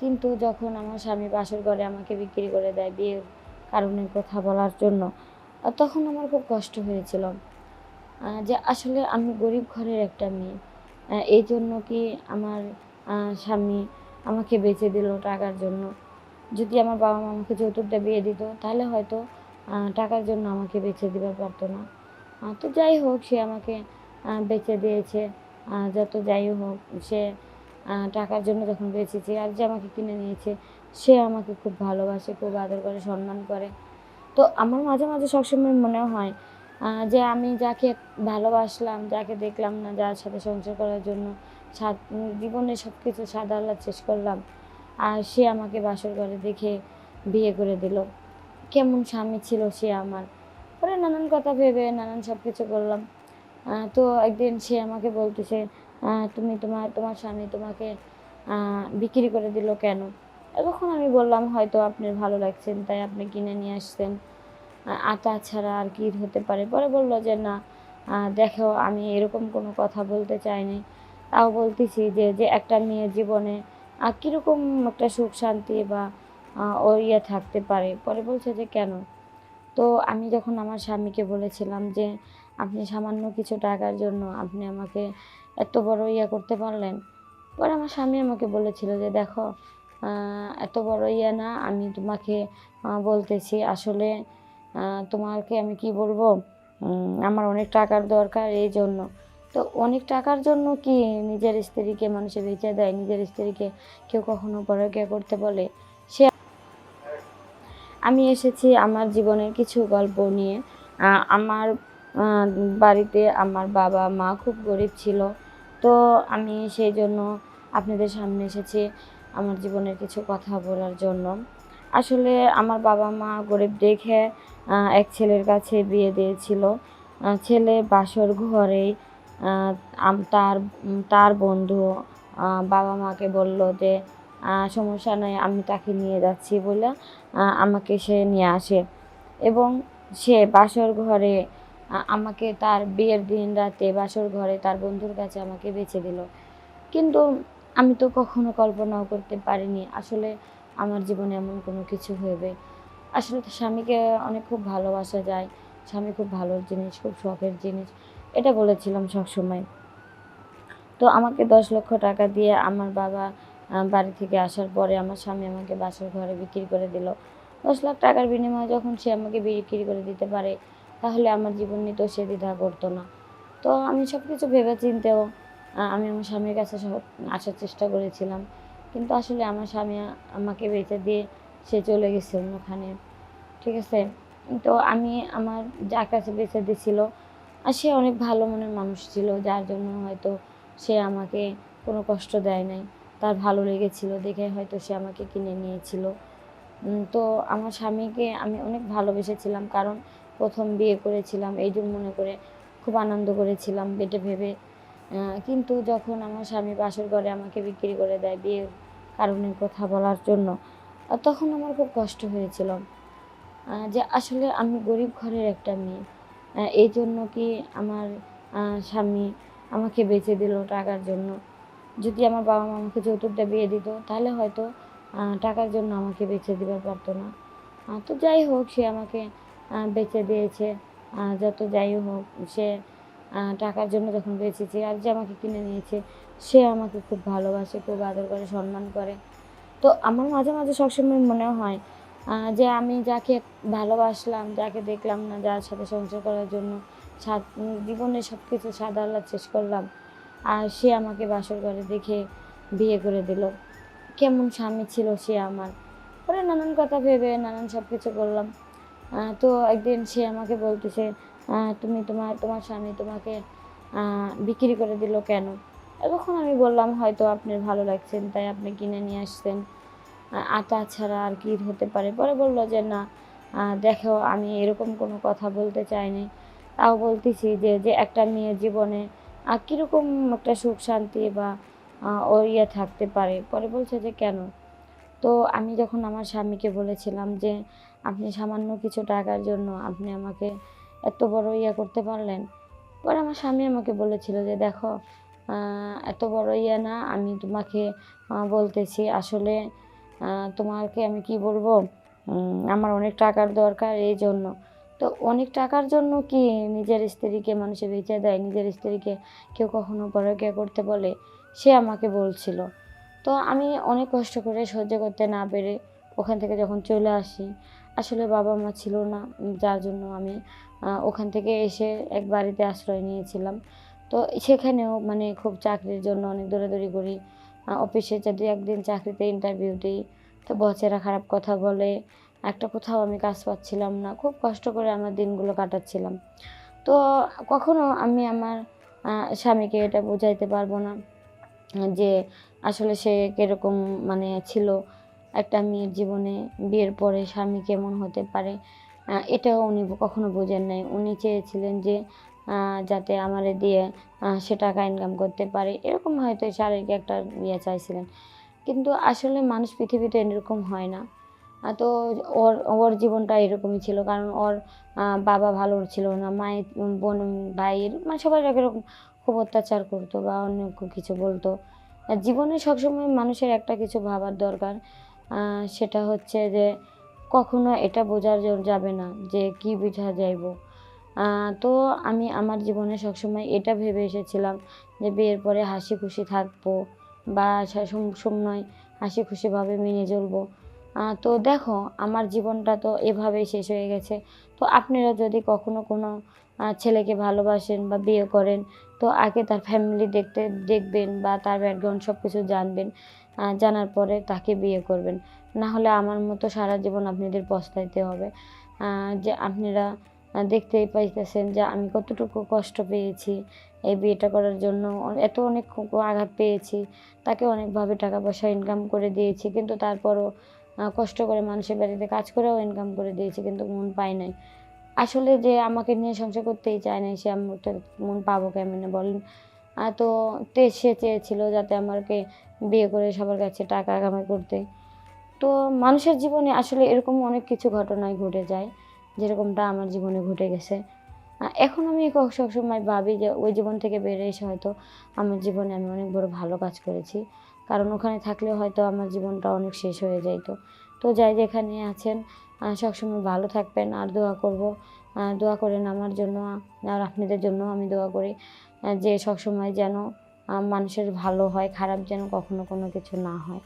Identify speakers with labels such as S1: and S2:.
S1: কিন্তু যখন আমার স্বামী বাসর ঘরে আমাকে বিক্রি করে দেয় বিয়ের কারণের কথা বলার জন্য তখন আমার খুব কষ্ট হয়েছিল। যে আসলে আমি গরিব ঘরের একটা মেয়ে। এই জন্য কি আমার স্বামী আমাকে বেঁচে দিল টাকার জন্য? যদি আমার বাবা মা আমাকে যৌতুকটা বিয়ে দিত, তাহলে হয়তো টাকার জন্য আমাকে বেঁচে দিতে পারতো না। তো যাই হোক, সে আমাকে বেঁচে দিয়েছে। যত যাই হোক, সে টাকার জন্য যখন বেঁচেছে আর যে আমাকে কিনে নিয়েছে, সে আমাকে খুব ভালোবাসে, খুব আদর করে, সম্মান করে। তো আমার মাঝে মাঝে সবসময় মনে হয় যে আমি যাকে ভালোবাসলাম, যাকে দেখলাম না, যার সাথে সংসার করার জন্য জীবনে সব কিছু সাদা আল্লাহ শেষ করলাম, আর সে আমাকে বাসর ঘরে দেখে বিয়ে করে দিল। কেমন স্বামী ছিল সে আমার। পরে নানান কথা ভেবে, নানান সব কিছু করলাম তো একদিন সে আমাকে বলতেছে তুমি তোমার তোমার স্বামী তোমাকে বিক্রি করে দিল কেন? তখন আমি বললাম, হয়তো আপনার ভালো লাগছেন, তাই আপনি কিনে নিয়ে আসছেন। আ- আর তাছাড়া আর কি হতে পারে? পরে বলল যে, না দেখো, আমি এরকম কোনো কথা বলতে চাইনি। তাও বলতেছি যে যে একটা মেয়ের জীবনে কীরকম একটা সুখ শান্তি বা ও ইয়ে থাকতে পারে? পরে বলছে যে, কেন? তো আমি যখন আমার স্বামীকে বলেছিলাম যে, আপনি সামান্য কিছু টাকার জন্য আপনি আমাকে এত বড় ইয়া করতে পারলেন? পরে আমার স্বামী আমাকে বলেছিল যে, দেখো এত বড় ইয়ে না, আমি তোমাকে বলতেছি আসলে তোমাকে আমি কি বলব? আমার অনেক টাকার দরকার এই জন্য। তো অনেক টাকার জন্য কি নিজের স্ত্রীকে মানুষে বেঁচে দেয়? নিজের স্ত্রীকে কেউ কখনো পরকিয়া করতে বলে? সে আমি এসেছি আমার জীবনের কিছু গল্প নিয়ে। আমার বাড়িতে আমার বাবা, মা খুব গরিব ছিল। তো আমি সেই জন্য আপনাদের সামনে এসেছি আমার জীবনের কিছু কথা বলার জন্য। আসলে আমার বাবা মা গরিব দেখে এক ছেলের কাছে বিয়ে দিয়েছিল। ছেলে বাসর আম- তার তার বন্ধু বাবা মাকে বলল যে সমস্যা নাই, আমি তাকে নিয়ে যাচ্ছি বলে আমাকে সে নিয়ে আসে। এবং সে বাসর ঘরে আমাকে তার বিয়ের দিন রাতে বাসর ঘরে তার বন্ধুর কাছে আমাকে বেছে দিল। কিন্তু আমি তো কখনো কল্পনাও করতে পারিনি আসলে আমার জীবনে এমন কোনো কিছু হবে আসলে তো স্বামীকে অনেক খুব ভালোবাসা যায়, স্বামী খুব ভালো জিনিস, খুব শখের জিনিস, এটা বলেছিলাম সবসময়। তো আমাকে দশ লক্ষ টাকা দিয়ে আমার বাবা বাড়ি থেকে আসার পরে আমার স্বামী আমাকে বাসার ঘরে বিক্রি করে দিল। দশ লাখ টাকার বিনিময়ে যখন সে আমাকে বিক্রি করে দিতে পারে তাহলে আমার জীবন নিয়ে তো সে দ্বিধা করতো না। তো আমি সব কিছু ভেবে চিনতেও আমি আমার স্বামীর কাছে সব- আসার চেষ্টা করেছিলাম। কিন্তু আসলে আমার স্বামী আমাকে বেঁচে দিয়ে সে চলে গেছে অন্যখানে। ঠিক আছে? তো আমি আমার যার কাছে বেঁচে দিয়েছিল, আর সে অনেক ভালো মনের মানুষ ছিল, যার জন্য হয়তো সে আমাকে কোনো কষ্ট দেয় নাই। তার ভালো লেগেছিল দেখে হয়তো সে আমাকে কিনে নিয়েছিল। তো আমার স্বামীকে আমি অনেক ভালোবেসেছিলাম, কারণ প্রথম বিয়ে করেছিলাম, এই জন্য মনে করে খুব আনন্দ করেছিলাম বেটে ভেবে। কিন্তু যখন আমার স্বামী বাসর ঘরে আমাকে বিক্রি করে দেয় বিয়ের কারণের কথা বলার জন্য তখন আমার খুব কষ্ট হয়েছিল। যে আসলে আমি গরিব ঘরের একটা মেয়ে। এই জন্য কি আমার স্বামী আমাকে বেঁচে দিল টাকার জন্য? যদি আমার বাবা মা আমাকে যৌতুকটা বিয়ে দিত, তাহলে হয়তো টাকার জন্য আমাকে বেঁচে দিতে পারতো না। তো যাই হোক, সে আমাকে বেঁচে দিয়েছে। যত যাই হোক, সে টাকার জন্য যখন বেঁচেছে আর যে আমাকে কিনে নিয়েছে, সে আমাকে খুব ভালোবাসে, খুব আদর করে, সম্মান করে। তো আমার মাঝে মাঝে সবসময় মনে হয় যে আমি যাকে ভালোবাসলাম, যাকে দেখলাম না, যার সাথে সংসার করার জন্য জীবনে সব কিছু সাদা শেষ করলাম, আর সে আমাকে বাসর ঘরে দেখে বিয়ে করে দিল। কেমন স্বামী ছিল সে আমার। পরে নানান কথা ভেবে, নানান সব কিছু করলাম তো একদিন সে আমাকে বলতেছে তুমি তোমার তোমার স্বামী তোমাকে বিক্রি করে দিল কেন? তখন আমি বললাম, হয়তো আপনার ভালো লাগছেন, তাই আপনি কিনে নিয়ে আসছেন। আর তাছাড়া আর কি হতে পারে? পরে বলল যে, না দেখো, আমি এরকম কোনো কথা বলতে চাইনি। তাও বলতেছি যে যে একটা মেয়ের জীবনে কীরকম একটা সুখ শান্তি বা ও ইয়ে থাকতে পারে? পরে বলছে যে, কেন? তো আমি যখন আমার স্বামীকে বলেছিলাম যে, আপনি সামান্য কিছু টাকার জন্য আপনি আমাকে এত বড় ইয়ে করতে পারলেন? পরে আমার স্বামী আমাকে বলেছিল যে, দেখো এত বড় ইয়ে না, আমি তোমাকে বলতেছি, আসলে তোমাকে আমি কি বলব? আমার অনেক টাকার দরকার এই জন্য। তো অনেক টাকার জন্য কি নিজের স্ত্রীকে মানুষে বেঁচে দেয়? নিজের স্ত্রীকে কেউ কখনো পরকিয়া করতে বলে? সে আমাকে বলছিল। তো আমি অনেক কষ্ট করে সহ্য করতে না পেরে ওখান থেকে যখন চলে আসি, আসলে বাবা মা ছিল না, যার জন্য আমি ওখান থেকে এসে এক বাড়িতে আশ্রয় নিয়েছিলাম। তো সেখানেও মানে খুব চাকরির জন্য অনেক দৌড়াদৌড়ি করি অফিসে যদি একদিন চাকরিতে ইন্টারভিউ দিই, তো বসেরা খারাপ কথা বলে, একটা কোথাও আমি কাজ পাচ্ছিলাম না, খুব কষ্ট করে আমার দিনগুলো কাটাচ্ছিলাম। তো কখনো আমি আমার স্বামীকে এটা বোঝাইতে পারব না যে আসলে সে কীরকম মানে ছিল একটা মেয়ের জীবনে, বিয়ের পরে স্বামী কেমন হতে পারে এটাও উনি কখনো বোঝেন নাই। উনি চেয়েছিলেন যে যাতে আমারে দিয়ে সে টাকা ইনকাম করতে পারে। এরকম হয়তো শারীরিক একটা ইয়ে চাইছিলেন। কিন্তু আসলে মানুষ পৃথিবীতে এরকম হয় না। তো ওর ওর জীবনটা এরকমই ছিল। কারণ ওর বাবা ভালো ছিল না, মায়ের বোন, ভাইয়ের মানে সবাই এরকম খুব অত্যাচার করতো বা অন্য কিছু বলতো। জীবনে সবসময় মানুষের একটা কিছু ভাবার দরকার সেটা হচ্ছে যে কখনো এটা বোঝার জ- যাবে না যে কি বোঝা যাইব। তো আমি আমার জীবনে সবসময় এটা ভেবে এসেছিলাম যে বিয়ের পরে হাসি খুশি থাকব বা সময় হাসি খুশিভাবে মেনে চলবো। তো দেখো, আমার জীবনটা তো এভাবেই শেষ হয়ে গেছে। তো আপনারা যদি কখনো কোনো ছেলেকে ভালোবাসেন বা বিয়ে করেন তো আগে তার ফ্যামিলি দেখতে, দেখবেন বা তার ব্যাকগ্রাউন্ড সব কিছু জানবেন জানার পরে তাকে বিয়ে করবেন। না হলে আমার মতো সারা জীবন আপনাদের পস্তাইতে হবে। যে আপনারা দেখতেই পাইতেছেন যে আমি কতটুকু কষ্ট পেয়েছি এই বিয়েটা করার জন্য। এত অনেক আঘাত পেয়েছি, তাকে অনেকভাবে টাকা পয়সা ইনকাম করে দিয়েছি, কিন্তু তারপরও কষ্ট করে মানুষের বাড়িতে কাজ করেও ইনকাম করে দিয়েছি, কিন্তু মন পায় নাই। আসলে যে আমাকে নিয়ে সংসার করতেই চায় না, সে আমার মন পাবো কেমন বলেন? তো সে চেয়েছিল যাতে আমাকে বিয়ে করে সবার কাছে টাকা কামাই করতে। তো মানুষের জীবনে আসলে এরকম অনেক কিছু ঘটনাই ঘটে যায়, যেরকমটা আমার জীবনে ঘটে গেছে। এখন আমি সবসময় ভাবি যে ওই জীবন থেকে বেরিয়ে এসে হয়তো আমার জীবনে আমি অনেক বড় ভালো কাজ করেছি। কারণ ওখানে থাকলে হয়তো আমার জীবনটা অনেক শেষ হয়ে যাইতো। তো যাই যেখানে আছেন সবসময় ভালো থাকবেন আর দোয়া করব দোয়া করেন আমার জন্য, আর আপনাদের জন্য আমি দোয়া করি যে সবসময় যেন মানুষের ভালো হয়, খারাপ যেন কখনো কোনো কিছু না হয়।